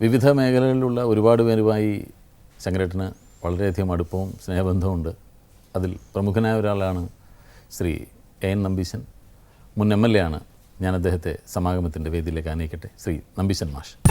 വിവിധ മേഖലകളിലുള്ള ഒരുപാട് പേരുമായി ശങ്കരേട്ടന് വളരെയധികം അടുപ്പവും സ്നേഹബന്ധവുമുണ്ട്. അതിൽ പ്രമുഖനായ ഒരാളാണ് ശ്രീ എ എൻ നമ്പീശൻ. മുൻ എം എൽ എ ആണ്. ഞാൻ അദ്ദേഹത്തെ സമാഗമത്തിന്റെ വേദിയിലേക്ക് ആനയിക്കട്ടെ. ശ്രീ നമ്പീശൻ മാഷ്.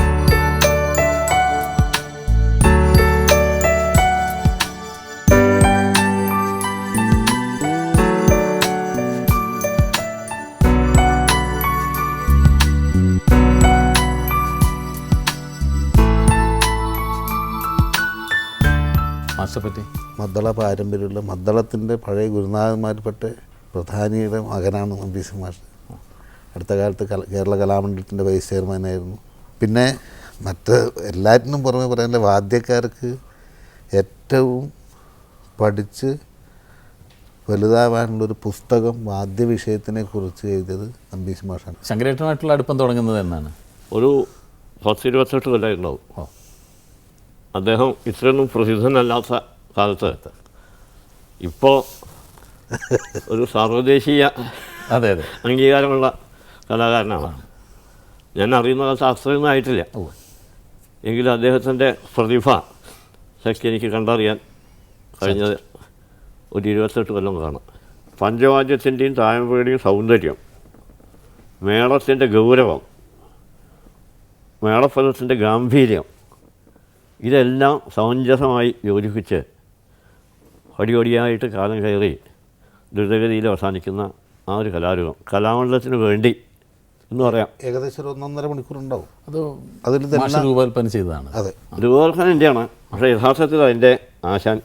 മാസ്റ്ററെ പറ്റി മദ്ദള പാരമ്പര്യമുള്ള മദ്ദളത്തിന്റെ പഴയ ഗുരുനാഥന്മാരിൽപ്പെട്ട പ്രധാനിയുടെ മകനാണ് നമ്പീശൻ മാഷ്. അടുത്ത കാലത്ത് കല കേരള കലാമണ്ഡലത്തിന്റെ വൈസ് ചെയർമാനായിരുന്നു പിന്നെ മറ്റ് എല്ലാറ്റിനും പുറമെ പറയാനുള്ള വാദ്യക്കാർക്ക് ഏറ്റവും പഠിച്ച് വലുതാവാനുള്ളൊരു പുസ്തകം വാദ്യ വിഷയത്തിനെ കുറിച്ച് എഴുതിയത് നമ്പീശൻ മാഷാണ്. ശങ്കരേട്ടനായിട്ടുള്ള അടുപ്പം തുടങ്ങുന്നത് എന്നാണ്? ഒരു പത്ത് ഇരുപത്തെട്ട് കൊല്ലമായിട്ടുണ്ടാവും ഓ. അദ്ദേഹം ഇത്രയൊന്നും പ്രസിദ്ധനല്ലാത്ത കാലത്ത് ഇപ്പോൾ ഒരു സർവദേശീയ അതെ അതെ. അംഗീകാരമുള്ള കലാകാരനാണ്. ഞാൻ അറിയുന്ന കാലത്ത് അത്രയൊന്നും ആയിട്ടില്ല. എങ്കിലും അദ്ദേഹത്തിന്റെ പ്രതിഭ ശക്തി എനിക്ക് കണ്ടറിയാൻ കഴിഞ്ഞത് ഒരു ഇരുപത്തെട്ട് കൊല്ലം കാണാം പഞ്ചവാദ്യത്തിന്റെയും താഴ്മയുടെയും സൗന്ദര്യം മേളത്തിന്റെ ഗൗരവം മേളഫലത്തിന്റെ ഗാംഭീര്യം ഇതെല്ലാം സമഞ്ജസമായി യോജിപ്പിച്ച് പടിപടിയായിട്ട് കാലം കയറി ദ്രുതഗതിയിൽ അവസാനിക്കുന്ന ആ ഒരു കലാരൂപം. കലാമണ്ഡലത്തിന് വേണ്ടി എന്ന് പറയാം. ഏകദേശം ഒരു ഒന്നൊന്നര മണിക്കൂർ ഉണ്ടാവും അത് അതിൽ തന്നെ രൂപകൽപ്പന ചെയ്തതാണ്. അതെ. രൂപകൽപ്പന എന്റെയാണ് പക്ഷേ യഥാർത്ഥത്തിൽ അതിന്റെ ആശാൻ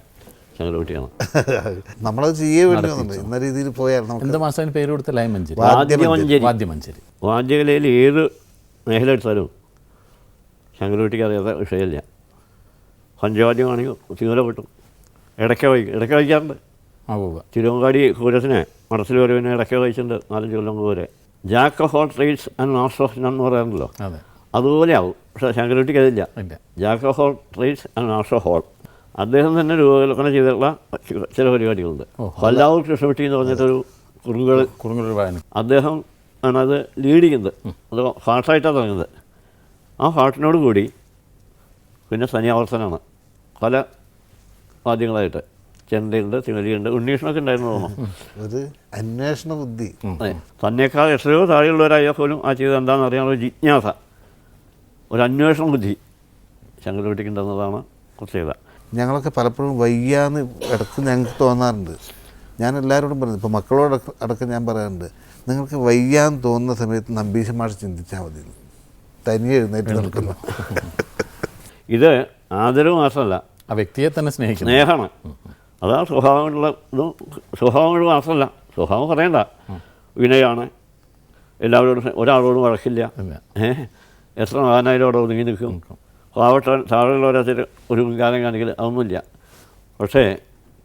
ശങ്കരകുട്ടിയാണ് നമ്മളത് ചെയ്യേ വേണ്ടി വന്നിട്ടുണ്ട്. എന്ന രീതിയിൽ പോയാൽ നമുക്ക് എന്താ പേര് കൊടുത്ത ലയമഞ്ചേരി? വാദ്യമഞ്ജരി വാദ്യമഞ്ചേരി. വാദ്യകലയിൽ ഏത് മേഖല എടുത്താലും ശങ്കരകുട്ടിക്ക് അറിയാത്ത വിഷയമില്ല. പഞ്ചവാദ്യമാണെങ്കിൽ സിംഗല കിട്ടും. ഇടയ്ക്ക വഹിക്കും ഇടയ്ക്ക വഹിക്കാറുണ്ട് ആ പോവുക തിരുവങ്കാടി പൂരത്തിന് മടത്തിൽ വരുവിനെ ഇടയ്ക്ക വഹിച്ചിട്ടുണ്ട് നാലഞ്ച് കൊല്ലം പോലെ jack of all trades and master of none എന്ന് പറയാറുണ്ടല്ലോ? അതെ. അതുപോലെ ആവും പക്ഷേ ശങ്കരകുട്ടിക്ക് അതില്ല. Jack of all trades and master of all അദ്ദേഹം തന്നെ രൂപകൽപ്പന ചെയ്തിട്ടുള്ള ചില പരിപാടികളുണ്ട്. കൊല്ലാവൂർ കൃഷ്ണകുട്ടി എന്ന് പറഞ്ഞിട്ടൊരു കുറുങ്കൾ കുറുങ്ങൾ വായന. അദ്ദേഹം ആണ് അത് ലീഡ് ചെയ്യുന്നത്. അത് ഫാട്ടായിട്ടാണ് തുടങ്ങുന്നത്. ആ ഫാട്ടിനോട് കൂടി പിന്നെ തനിയാവർത്തനാണ് പല വാദ്യങ്ങളായിട്ട് ചെണ്ടയുണ്ട് തിമലിയുണ്ട് ഉണ്ണീഷണമൊക്കെ ഉണ്ടായിരുന്നു തോന്നുന്നു. ഒരു അന്വേഷണ ബുദ്ധി. തന്നെക്കാൾ എത്രയോ താഴെയുള്ളവരായാൽ പോലും ആ ചെയ്തത് എന്താണെന്ന് അറിയാനുള്ള ജിജ്ഞാസ. ഒരു അന്വേഷണ ബുദ്ധി ശങ്കരകുട്ടിക്ക് ഉണ്ടെന്നതാണ് പ്രത്യേകത. ഞങ്ങളൊക്കെ പലപ്പോഴും വയ്യാന്ന് ഇടയ്ക്ക് ഞങ്ങൾക്ക് തോന്നാറുണ്ട്. ഞാൻ എല്ലാവരോടും പറഞ്ഞു ഇപ്പോൾ മക്കളോട് അടക്കം ഞാൻ പറയാറുണ്ട് നിങ്ങൾക്ക് വയ്യാന്ന് തോന്നുന്ന സമയത്ത് നമ്പീശ മാഷ് ചിന്തിച്ചാൽ മതി തനിയെ എഴുന്നേറ്റ് നടക്കുന്നു ഇത് ആദരവ് മാത്രമല്ല. ആ വ്യക്തിയെ തന്നെ സ്നേഹിക്കുന്നു. സ്നേഹമാണ്. അതാ സ്വഭാവമുള്ള ഇതും സ്വഭാവങ്ങൾ മാത്രമല്ല. സ്വഭാവം പറയണ്ട വിനയാണ്. എല്ലാവരോടും ഒരാളോടും വഴക്കില്ല. ഏഹ് എത്ര മഹാനായാലും അവിടെ ഒതുങ്ങി നിൽക്കും. പാവട്ട താഴെയുള്ളവരത്തിൽ ഒരു മുൻകാലം കാണിക്കൽ അതൊന്നുമില്ല. പക്ഷേ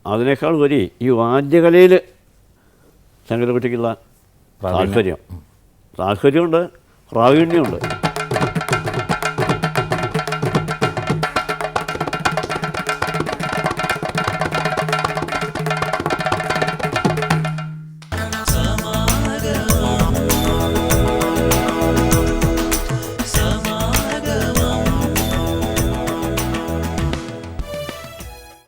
അതിനേക്കാൾ ഉപരി ഈ വാദ്യകലയിൽ ശങ്കരകുട്ടിക്കുള്ള താല്പര്യം. താല്പര്യമുണ്ട്. പ്രാവീണ്യമുണ്ട്.